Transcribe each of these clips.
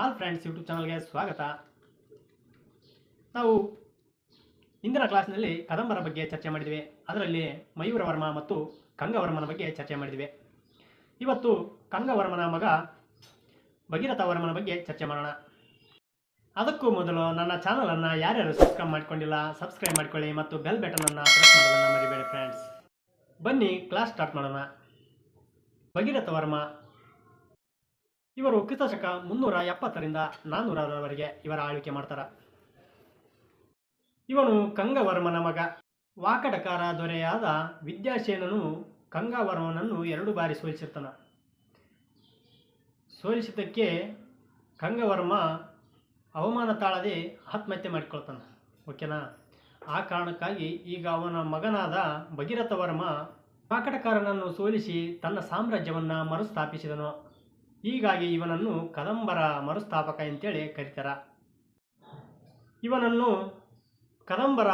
All friends YouTube ಚಾನಲ್ಗೆ ಸ್ವಾಗತ. ನಾವು ಇಂದಿನ ಕ್ಲಾಸ್ನಲ್ಲಿ ಕದಂಬರ ಬಗ್ಗೆ ಚರ್ಚೆ ಮಾಡಿದ್ವಿ. ಅದರಲ್ಲಿ ಮಯೂರವರ್ಮ ಮತ್ತು ಕಂಗವರ್ಮನ ಬಗ್ಗೆ ಚರ್ಚೆ ಮಾಡಿದ್ವಿ. ಇವತ್ತು ಕಂಗವರ್ಮನ ಮಗ ಭಗೀರಥವರ್ಮನ ಬಗ್ಗೆ ಚರ್ಚೆ ಮಾಡೋಣ. ಅದಕ್ಕೂ ಮೊದಲು ನನ್ನ ಚಾನಲನ್ನು ಯಾರ್ಯಾರು ಸಬ್ಸ್ಕ್ರೈಬ್ ಮಾಡ್ಕೊಂಡಿಲ್ಲ ಸಬ್ಸ್ಕ್ರೈಬ್ ಮಾಡ್ಕೊಳ್ಳಿ ಮತ್ತು ಬೆಲ್ ಬಟನನ್ನು ಪ್ರೆಸ್ ಮಾಡೋದನ್ನು ಮರಿಬೇಡಿ ಫ್ರೆಂಡ್ಸ್ ಬನ್ನಿ ಕ್ಲಾಸ್ ಸ್ಟಾರ್ಟ್ ಮಾಡೋಣ. ಭಗೀರಥವರ್ಮ ಇವರು ಕ್ರಿಸ್ತಶಕ ಮುನ್ನೂರ ಎಪ್ಪತ್ತರಿಂದ ನಾನ್ನೂರರವರೆಗೆ ಇವರ ಆಳ್ವಿಕೆ ಮಾಡ್ತಾರೆ. ಇವನು ಕಂಗವರ್ಮನ ಮಗ. ವಾಕಟಕಾರ ದೊರೆಯಾದ ವಿದ್ಯಾಸೇನನು ಕಂಗವರ್ಮನನ್ನು ಎರಡು ಬಾರಿ ಸೋಲಿಸಿರ್ತಾನ. ಸೋಲಿಸಿದ್ದಕ್ಕೆ ಕಂಗವರ್ಮ ಅವಮಾನ ತಾಳದೆ ಆತ್ಮಹತ್ಯೆ ಮಾಡಿಕೊಳ್ತಾನೆ. ಓಕೆನಾ? ಆ ಕಾರಣಕ್ಕಾಗಿ ಈಗ ಅವನ ಮಗನಾದ ಭಗೀರಥವರ್ಮ ವಾಕಟಕಾರನನ್ನು ಸೋಲಿಸಿ ತನ್ನ ಸಾಮ್ರಾಜ್ಯವನ್ನು ಮರುಸ್ಥಾಪಿಸಿದನು. ಹೀಗಾಗಿ ಇವನನ್ನು ಕದಂಬರ ಮರುಸ್ಥಾಪಕ ಅಂತೇಳಿ ಕರೀತಾರ. ಇವನನ್ನು ಕದಂಬರ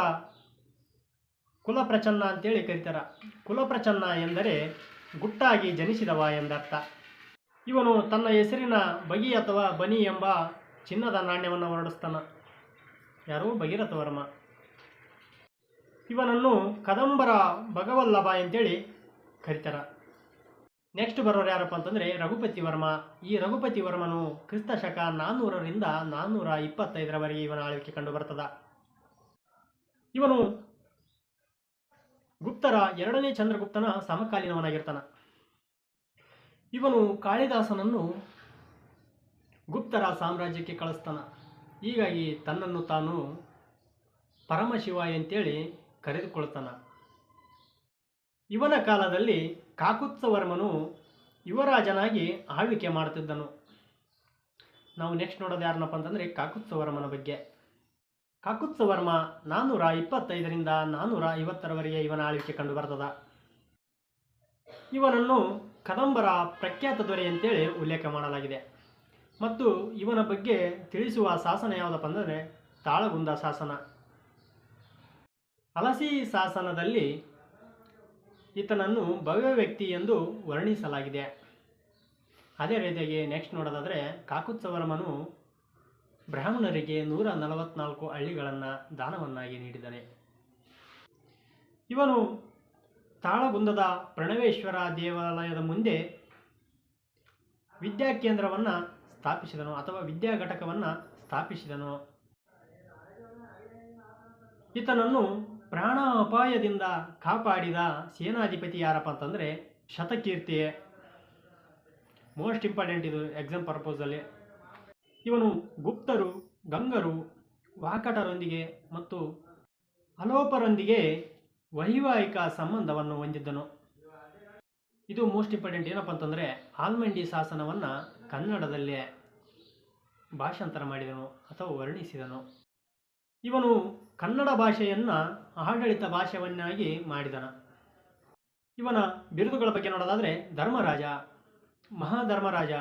ಕುಲಪ್ರಚನ್ನ ಅಂತೇಳಿ ಕರೀತಾರ. ಕುಲಪ್ರಚನ್ನ ಎಂದರೆ ಗುಟ್ಟಾಗಿ ಜನಿಸಿದವ ಎಂದರ್ಥ. ಇವನು ತನ್ನ ಹೆಸರಿನ ಬಗಿ ಅಥವಾ ಬನಿ ಎಂಬ ಚಿನ್ನದ ನಾಣ್ಯವನ್ನು ಹೊರಡಿಸ್ತಾನ. ಯಾರು? ಭಗೀರಥವರ್ಮ. ಇವನನ್ನು ಕದಂಬರ ಭಗವಲ್ಲಭ ಅಂತೇಳಿ ಕರೀತಾರ. ನೆಕ್ಸ್ಟ್ ಬರೋರು ಯಾರಪ್ಪ ಅಂತಂದರೆ ರಘುಪತಿ ವರ್ಮ. ಈ ರಘುಪತಿ ವರ್ಮನು ಕ್ರಿಸ್ತ ಶಕ ನಾನ್ನೂರರಿಂದ ನಾನ್ನೂರ ಇಪ್ಪತ್ತೈದರವರೆಗೆ ಇವನ ಆಳ್ವಿಕೆ ಕಂಡು ಬರ್ತದ. ಇವನು ಗುಪ್ತರ ಎರಡನೇ ಚಂದ್ರಗುಪ್ತನ ಸಮಕಾಲೀನವನಾಗಿರ್ತಾನ. ಇವನು ಕಾಳಿದಾಸನನ್ನು ಗುಪ್ತರ ಸಾಮ್ರಾಜ್ಯಕ್ಕೆ ಕಳಿಸ್ತಾನ. ಹೀಗಾಗಿ ತನ್ನನ್ನು ತಾನು ಪರಮಶಿವ ಅಂತೇಳಿ ಕರೆದುಕೊಳ್ತಾನ. ಇವನ ಕಾಲದಲ್ಲಿ ಕಾಕುತ್ಸವರ್ಮನು ಯುವರಾಜನಾಗಿ ಆಳ್ವಿಕೆ ಮಾಡುತ್ತಿದ್ದನು. ನಾವು ನೆಕ್ಸ್ಟ್ ನೋಡೋದು ಯಾರನ್ನಪ್ಪ ಅಂತಂದರೆ ಕಾಕುತ್ಸವರ್ಮನ ಬಗ್ಗೆ. ಕಾಕುತ್ಸವರ್ಮ ನಾನ್ನೂರ ಇಪ್ಪತ್ತೈದರಿಂದ ನಾನ್ನೂರ ಐವತ್ತರವರೆಗೆ ಇವನ ಆಳ್ವಿಕೆ ಕಂಡು ಬರ್ತದ. ಇವನನ್ನು ಕದಂಬರ ಪ್ರಖ್ಯಾತ ದೊರೆ ಅಂತೇಳಿ ಉಲ್ಲೇಖ ಮಾಡಲಾಗಿದೆ. ಮತ್ತು ಇವನ ಬಗ್ಗೆ ತಿಳಿಸುವ ಶಾಸನ ಯಾವುದಪ್ಪ ಅಂದರೆ ತಾಳಗುಂದ ಶಾಸನ. ಹಲಸಿ ಶಾಸನದಲ್ಲಿ ಈತನನ್ನು ಭವ್ಯ ವ್ಯಕ್ತಿ ಎಂದು ವರ್ಣಿಸಲಾಗಿದೆ. ಅದೇ ರೀತಿಯಾಗಿ ನೆಕ್ಸ್ಟ್ ನೋಡೋದಾದರೆ ಕಾಕುತ್ಸವರಮನು ಬ್ರಾಹ್ಮಣರಿಗೆ ನೂರ ನಲವತ್ನಾಲ್ಕು ಹಳ್ಳಿಗಳನ್ನು ದಾನವನ್ನಾಗಿ ನೀಡಿದ್ದಾನೆ. ಇವನು ತಾಳಗುಂದದ ಪ್ರಣವೇಶ್ವರ ದೇವಾಲಯದ ಮುಂದೆ ವಿದ್ಯಾಕೇಂದ್ರವನ್ನು ಸ್ಥಾಪಿಸಿದನು ಅಥವಾ ವಿದ್ಯಾ ಘಟಕವನ್ನು ಸ್ಥಾಪಿಸಿದನು. ಈತನನ್ನು ಪ್ರಾಣ ಅಪಾಯದಿಂದ ಕಾಪಾಡಿದ ಸೇನಾಧಿಪತಿ ಯಾರಪ್ಪ ಅಂತಂದರೆ ಶತಕೀರ್ತಿ. ಮೋಸ್ಟ್ ಇಂಪಾರ್ಟೆಂಟ್ ಇದು ಎಕ್ಸಾಮ್ ಪರ್ಪೋಸಲ್ಲಿ ಇವನು ಗುಪ್ತರು, ಗಂಗರು, ವಾಕಟರೊಂದಿಗೆ ಮತ್ತು ಅಲೋಪರೊಂದಿಗೆ ವೈವಾಹಿಕ ಸಂಬಂಧವನ್ನು ಹೊಂದಿದ್ದನು. ಇದು ಮೋಸ್ಟ್ ಇಂಪಾರ್ಟೆಂಟ್ ಏನಪ್ಪ ಅಂತಂದರೆ ಆಲ್ಮಂಡಿ ಶಾಸನವನ್ನು ಕನ್ನಡದಲ್ಲೇ ಭಾಷಾಂತರ ಮಾಡಿದನು ಅಥವಾ ವರ್ಣಿಸಿದನು. ಇವನು ಕನ್ನಡ ಭಾಷೆಯನ್ನು ಆಡಳಿತ ಭಾಷೆಯನ್ನಾಗಿ ಮಾಡಿದನ. ಇವನ ಬಿರುದುಗಳ ಬಗ್ಗೆ ನೋಡೋದಾದರೆ ಧರ್ಮರಾಜ, ಮಹಾಧರ್ಮರಾಜ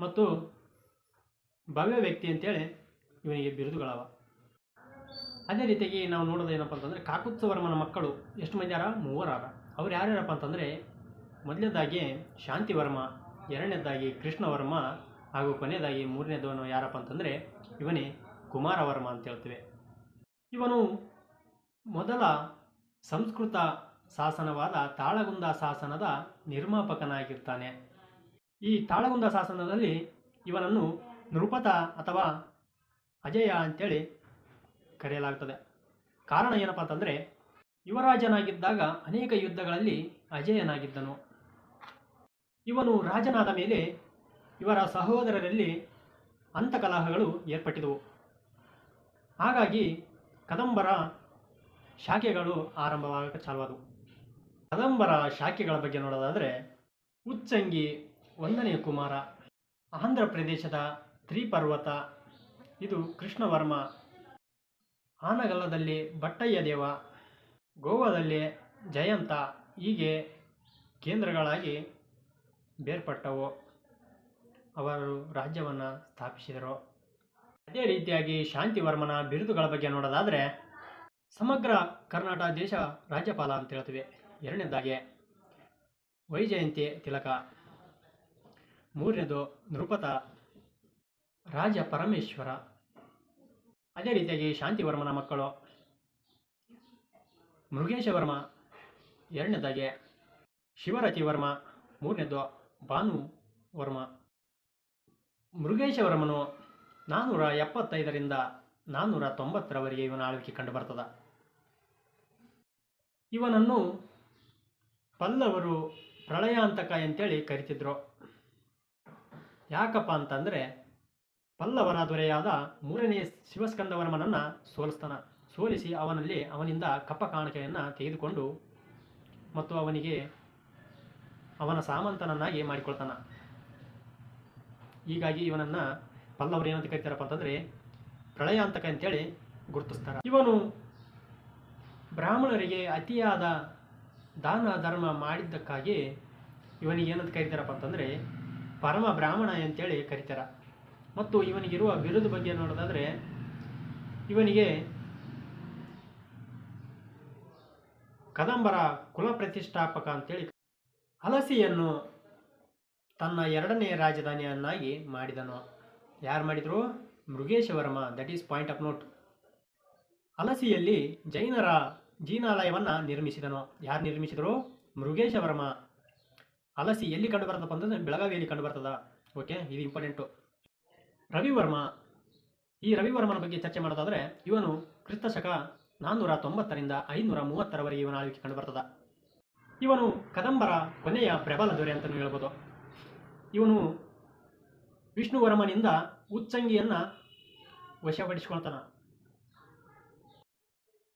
ಮತ್ತು ಭವ್ಯ ವ್ಯಕ್ತಿ ಅಂತೇಳಿ ಇವನಿಗೆ ಬಿರುದುಗಳವ. ಅದೇ ರೀತಿಯಾಗಿ ನಾವು ನೋಡೋದು ಏನಪ್ಪ ಅಂತಂದರೆ ಕಾಕುತ್ಸವರ್ಮನ ಮಕ್ಕಳು ಎಷ್ಟು ಮಂದಿ ಯಾರ ಮೂವರಾರ. ಅವ್ರು ಯಾರ್ಯಾರಪ್ಪ ಅಂತಂದರೆ ಮೊದಲನೇದಾಗಿ ಶಾಂತಿವರ್ಮ, ಎರಡನೇದಾಗಿ ಕೃಷ್ಣವರ್ಮ ಹಾಗೂ ಕೊನೆಯದಾಗಿ ಮೂರನೇದವನು ಯಾರಪ್ಪ ಅಂತಂದರೆ ಇವನೇ ಕುಮಾರವರ್ಮ ಅಂತ ಹೇಳ್ತೇವೆ. ಇವನು ಮೊದಲ ಸಂಸ್ಕೃತ ಶಾಸನವಾದ ತಾಳಗುಂದ ಶಾಸನದ ನಿರ್ಮಾಪಕನಾಗಿರ್ತಾನೆ. ಈ ತಾಳಗುಂದ ಶಾಸನದಲ್ಲಿ ಇವನನ್ನು ನೃಪತ ಅಥವಾ ಅಜಯ ಅಂತೇಳಿ ಕರೆಯಲಾಗ್ತದೆ. ಕಾರಣ ಏನಪ್ಪ ಅಂತಂದರೆ, ಯುವರಾಜನಾಗಿದ್ದಾಗ ಅನೇಕ ಯುದ್ಧಗಳಲ್ಲಿ ಅಜಯನಾಗಿದ್ದನು. ಇವನು ರಾಜನಾದ ಮೇಲೆ ಇವರ ಸಹೋದರರಲ್ಲಿ ಅಂತಕಲಹಗಳು ಏರ್ಪಟ್ಟಿದವು. ಹಾಗಾಗಿ ಕದಂಬರ ಶಾಖೆಗಳು ಆರಂಭವಾಗಕ್ಕೆ ಚಾಲುವಾದವು ಕದಂಬರ ಶಾಖೆಗಳ ಬಗ್ಗೆ ನೋಡೋದಾದರೆ ಉಚ್ಚಂಗಿ ಒಂದನೆಯ ಕುಮಾರ, ಆಂಧ್ರ ಪ್ರದೇಶದ ತ್ರಿಪರ್ವತ, ಇದು ಕೃಷ್ಣವರ್ಮ ಆನಗಲ್ಲದಲ್ಲಿ ಬಟ್ಟಯ್ಯ ದೇವ, ಗೋವಾದಲ್ಲಿ ಜಯಂತ, ಹೀಗೆ ಕೇಂದ್ರಗಳಾಗಿ ಬೇರ್ಪಟ್ಟವು. ಅವರು ರಾಜ್ಯವನ್ನು ಸ್ಥಾಪಿಸಿದರು. ಅದೇ ರೀತಿಯಾಗಿ ಶಾಂತಿವರ್ಮನ ಬಿರುದುಗಳ ಬಗ್ಗೆ ನೋಡೋದಾದರೆ ಸಮಗ್ರ ಕರ್ನಾಟಕ ದೇಶ ರಾಜ್ಯಪಾಲ ಅಂತ ಹೇಳ್ತೀವಿ. ಎರಡನೇದಾಗಿ ವೈಜಯಂತಿ ತಿಲಕ. ಮೂರನೇದು ನೃಪತ ರಾಜ ಪರಮೇಶ್ವರ. ಅದೇ ರೀತಿಯಾಗಿ ಶಾಂತಿವರ್ಮನ ಮಕ್ಕಳು ಮೃಗೇಶ ವರ್ಮ ಎರಡನೇದಾಗೆ ಶಿವರತಿ ವರ್ಮ ಮೂರನೇದು ಭಾನು ವರ್ಮ ಮೃಗೇಶವರ್ಮನು ನಾನ್ನೂರ ಎಪ್ಪತ್ತೈದರಿಂದ ನಾನ್ನೂರ ತೊಂಬತ್ತರವರೆಗೆ ಇವನ ಆಳ್ವಿಕೆ ಕಂಡುಬರ್ತದ. ಇವನನ್ನು ಪಲ್ಲವರು ಪ್ರಳಯಾಂತಕ ಅಂತೇಳಿ ಕರಿತಿದ್ರು. ಯಾಕಪ್ಪ ಅಂತಂದರೆ ಪಲ್ಲವರ ದೊರೆಯಾದ ಮೂರನೇ ಶಿವಸ್ಕಂದವರ್ಮನನ್ನು ಸೋಲಿಸ್ತಾನ. ಸೋಲಿಸಿ ಅವನಲ್ಲಿ ಅವನಿಂದ ಕಪ್ಪ ಕಾಣಿಕೆಯನ್ನು ತೆಗೆದುಕೊಂಡು ಮತ್ತು ಅವನಿಗೆ ಅವನ ಸಾಮಂತನನ್ನಾಗಿ ಮಾಡಿಕೊಳ್ತಾನ. ಹೀಗಾಗಿ ಇವನನ್ನು ಪಲ್ಲವರು ಏನಂತ ಕರಿತಾರಪ್ಪ ಅಂತಂದರೆ ಪ್ರಳಯಾಂತಕ ಅಂತೇಳಿ ಗುರುತಿಸ್ತಾರೆ. ಇವನು ಬ್ರಾಹ್ಮಣರಿಗೆ ಅತಿಯಾದ ದಾನ ಧರ್ಮ ಮಾಡಿದ್ದಕ್ಕಾಗಿ ಇವನಿಗೆ ಏನಂತ ಕರಿತಾರಪ್ಪ ಅಂತಂದರೆ, ಪರಮ ಬ್ರಾಹ್ಮಣ ಅಂತೇಳಿ ಕರಿತಾರ. ಮತ್ತು ಇವನಿಗಿರುವ ಬಿರುದು ಬಗ್ಗೆ ನೋಡೋದಾದರೆ, ಇವನಿಗೆ ಕದಂಬರ ಕುಲ ಪ್ರತಿಷ್ಠಾಪಕ ಅಂತೇಳಿ ಹಲಸಿಯನ್ನು ತನ್ನ ಎರಡನೇ ರಾಜಧಾನಿಯನ್ನಾಗಿ ಮಾಡಿದನು. ಯಾರು ಮಾಡಿದರು? Mrigeshavarma that is point of note ಹಲಸಿಯಲ್ಲಿ ಜೈನರ ಜೀನಾಲಯವನ್ನು ನಿರ್ಮಿಸಿದನು. ಯಾರು ನಿರ್ಮಿಸಿದರು? ಮೃಗೇಶ ವರ್ಮ ಹಲಸಿ ಎಲ್ಲಿ ಕಂಡು ಬರ್ತದಪ್ಪ ಅಂತಂದ್ರೆ ಬೆಳಗಾವಿಯಲ್ಲಿ ಕಂಡು ಬರ್ತದ ಓಕೆ ಇದು ಇಂಪಾರ್ಟೆಂಟು ರವಿವರ್ಮ. ಈ ರವಿವರ್ಮನ ಬಗ್ಗೆ ಚರ್ಚೆ ಮಾಡೋದಾದರೆ, ಇವನು ಕ್ರಿಸ್ತಶಕ ನಾನ್ನೂರ ತೊಂಬತ್ತರಿಂದ ಐನೂರ ಮೂವತ್ತರವರೆಗೆ ಇವನ ಆಳ್ವಿಕೆ ಕಂಡು ಬರ್ತದ ಇವನು ಕದಂಬರ ಕೊನೆಯ ಪ್ರಬಲ ದೊರೆ ಅಂತಲೂ ಹೇಳ್ಬೋದು. ಇವನು ವಿಷ್ಣುವರ್ಮನಿಂದ ಉಚ್ಚಂಗಿಯನ್ನು ವಶಪಡಿಸಿಕೊಳ್ತಾನ.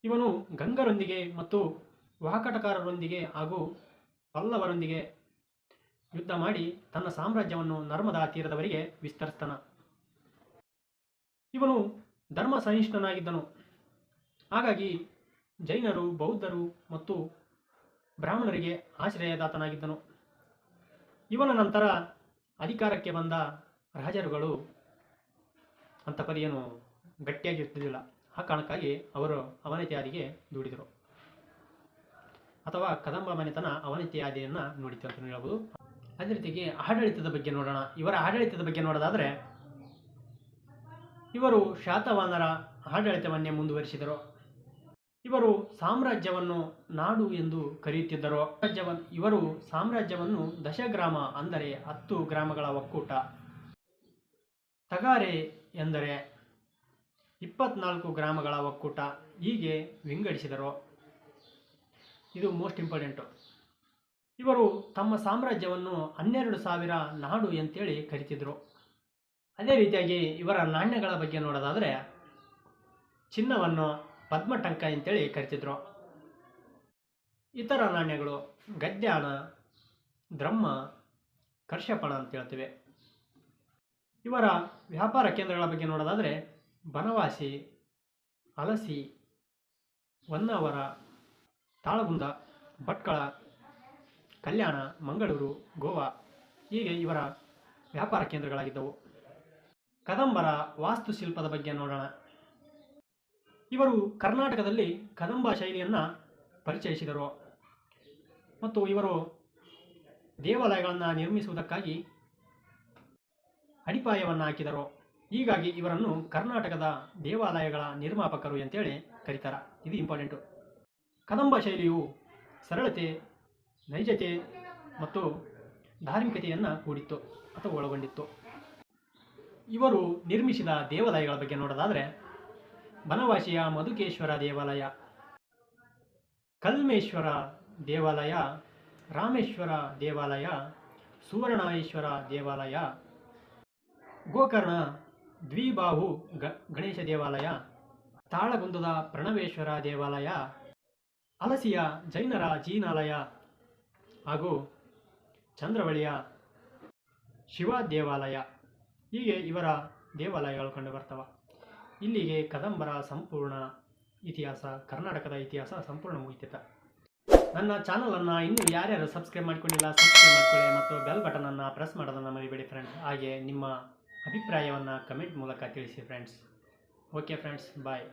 ಇವನು ಗಂಗರೊಂದಿಗೆ ಮತ್ತು ವಾಕಟಕಾರರೊಂದಿಗೆ ಹಾಗೂ ಪಲ್ಲವರೊಂದಿಗೆ ಯುದ್ಧ ಮಾಡಿ ತನ್ನ ಸಾಮ್ರಾಜ್ಯವನ್ನು ನರ್ಮದಾ ತೀರದವರಿಗೆ ವಿಸ್ತರಿಸ್ತಾನ. ಇವನು ಧರ್ಮ ಸಹಿಷ್ಣನಾಗಿದ್ದನು ಹಾಗಾಗಿ ಜೈನರು, ಬೌದ್ಧರು ಮತ್ತು ಬ್ರಾಹ್ಮಣರಿಗೆ ಆಶ್ರಯದಾತನಾಗಿದ್ದನು. ಇವನ ನಂತರ ಅಧಿಕಾರಕ್ಕೆ ಬಂದ ರಾಜರುಗಳು ಅಂಥ ಪರಿಯನ್ನು ಗಟ್ಟಿಯಾಗಿರ್ತಿದ್ದಿಲ್ಲ ಆ ಕಾರಣಕ್ಕಾಗಿ ಅವರು ಅವನತಿಯಾದಿಗೆ ದುಡಿದರು? ಅಥವಾ ಕದಂಬ ಮನೆತನ ಅವನತಿಯಾದಿಯನ್ನು ನೋಡಿತು ಅಂತ ಹೇಳ್ಬೋದು ಅದೇ ರೀತಿಗೆ ಆಡಳಿತದ ಬಗ್ಗೆ ನೋಡೋಣ. ಇವರ ಆಡಳಿತದ ಬಗ್ಗೆ ನೋಡೋದಾದರೆ, ಇವರು ಶಾತವಾನರ ಆಡಳಿತವನ್ನೇ ಮುಂದುವರಿಸಿದರು. ಇವರು ಸಾಮ್ರಾಜ್ಯವನ್ನು ನಾಡು ಎಂದು ಕರೆಯುತ್ತಿದ್ದರು. ರಾಜ್ಯವನ್ನು ಇವರು ಸಾಮ್ರಾಜ್ಯವನ್ನು ದಶಗ್ರಾಮ ಅಂದರೆ ಹತ್ತು ಗ್ರಾಮಗಳ ಒಕ್ಕೂಟ. ತಗಾರೆ ಎಂದರೆ ಇಪ್ಪತ್ನಾಲ್ಕು ಗ್ರಾಮಗಳ ಒಕ್ಕೂಟ ಹೀಗೆ ವಿಂಗಡಿಸಿದರು. ಇದು ಮೋಸ್ಟ್ ಇಂಪಾರ್ಟೆಂಟು ಇವರು ತಮ್ಮ ಸಾಮ್ರಾಜ್ಯವನ್ನು ಹನ್ನೆರಡು ಸಾವಿರ ನಾಡು ಅಂತೇಳಿ ಕರಿತಿದ್ರು. ಅದೇ ರೀತಿಯಾಗಿ ಇವರ ನಾಣ್ಯಗಳ ಬಗ್ಗೆ ನೋಡೋದಾದರೆ ಚಿನ್ನವನ್ನು ಪದ್ಮಟಂಕ ಅಂತೇಳಿ ಕರಿತಿದ್ರು. ಇತರ ನಾಣ್ಯಗಳು ಗದ್ಯಾಣ ದ್ರಮ್ಮ ಕರ್ಷಪಣ ಅಂತ ಹೇಳ್ತೇವೆ. ಇವರ ವ್ಯಾಪಾರ ಕೇಂದ್ರಗಳ ಬಗ್ಗೆ ನೋಡೋದಾದರೆ ಬನವಾಸಿ, ಹಲಸಿ, ಹೊನ್ನಾವರ, ತಾಳಗುಂದ, ಭಟ್ಕಳ, ಕಲ್ಯಾಣ, ಮಂಗಳೂರು, ಗೋವಾ ಹೀಗೆ ಇವರ ವ್ಯಾಪಾರ ಕೇಂದ್ರಗಳಾಗಿದ್ದವು. ಕದಂಬರ ವಾಸ್ತುಶಿಲ್ಪದ ಬಗ್ಗೆ ನೋಡೋಣ. ಇವರು ಕರ್ನಾಟಕದಲ್ಲಿ ಕದಂಬ ಶೈಲಿಯನ್ನು ಪರಿಚಯಿಸಿದರು. ಮತ್ತು ಇವರು ದೇವಾಲಯಗಳನ್ನು ನಿರ್ಮಿಸುವುದಕ್ಕಾಗಿ ಅಡಿಪಾಯವನ್ನು ಹಾಕಿದರು ಹೀಗಾಗಿ ಇವರನ್ನು ಕರ್ನಾಟಕದ ದೇವಾಲಯಗಳ ನಿರ್ಮಾಪಕರು ಅಂತೇಳಿ ಕರೀತಾರೆ. ಇದು ಇಂಪಾರ್ಟೆಂಟು. ಕದಂಬ ಶೈಲಿಯು ಸರಳತೆ, ನೈಜತೆ ಮತ್ತು ಧಾರ್ಮಿಕತೆಯನ್ನು ಕೂಡಿತ್ತು ಅಥವಾ ಒಳಗೊಂಡಿತ್ತು. ಇವರು ನಿರ್ಮಿಸಿದ ದೇವಾಲಯಗಳ ಬಗ್ಗೆ ನೋಡೋದಾದರೆ ಬನವಾಸಿಯ ಮಧುಕೇಶ್ವರ ದೇವಾಲಯ, ಕಲ್ಮೇಶ್ವರ ದೇವಾಲಯ, ರಾಮೇಶ್ವರ ದೇವಾಲಯ, ಸುವರ್ಣಾಯೇಶ್ವರ ದೇವಾಲಯ ಗೋಕರ್ಣ, ದ್ವಿಬಾಹು ಗಣೇಶ ದೇವಾಲಯ, ತಾಳಗುಂದದ ಪ್ರಣವೇಶ್ವರ ದೇವಾಲಯ, ಅಲಸಿಯ ಜೈನರ ಜೀನಾಲಯ ಹಾಗೂ ಚಂದ್ರವಳಿಯ ಶಿವ ದೇವಾಲಯ. ಹೀಗೆ ಇವರ ದೇವಾಲಯಗಳು ಕಂಡುಬರ್ತವೆ ಇಲ್ಲಿಗೆ ಕದಂಬರ ಸಂಪೂರ್ಣ ಇತಿಹಾಸ, ಕರ್ನಾಟಕದ ಇತಿಹಾಸ ಸಂಪೂರ್ಣ ಮುಗಿತಿತ್ತ. ನನ್ನ ಚಾನಲನ್ನು ಇನ್ನೂ ಯಾರ್ಯಾರು ಸಬ್ಸ್ಕ್ರೈಬ್ ಮಾಡ್ಕೊಂಡಿಲ್ಲ, ಸಬ್ಸ್ಕ್ರೈಬ್ ಮಾಡ್ಕೊಳ್ಳಿ ಮತ್ತು ಬೆಲ್ ಬಟನನ್ನು ಪ್ರೆಸ್ ಮಾಡೋದನ್ನು ಮರಿಬೇಡಿ ಫ್ರೆಂಡ್ಸ್ ಹಾಗೆ ನಿಮ್ಮ ಅಭಿಪ್ರಾಯವನ್ನು ಕಮೆಂಟ್ ಮೂಲಕ ತಿಳಿಸಿ ಫ್ರೆಂಡ್ಸ್ ಓಕೆ ಫ್ರೆಂಡ್ಸ್ ಬಾಯ್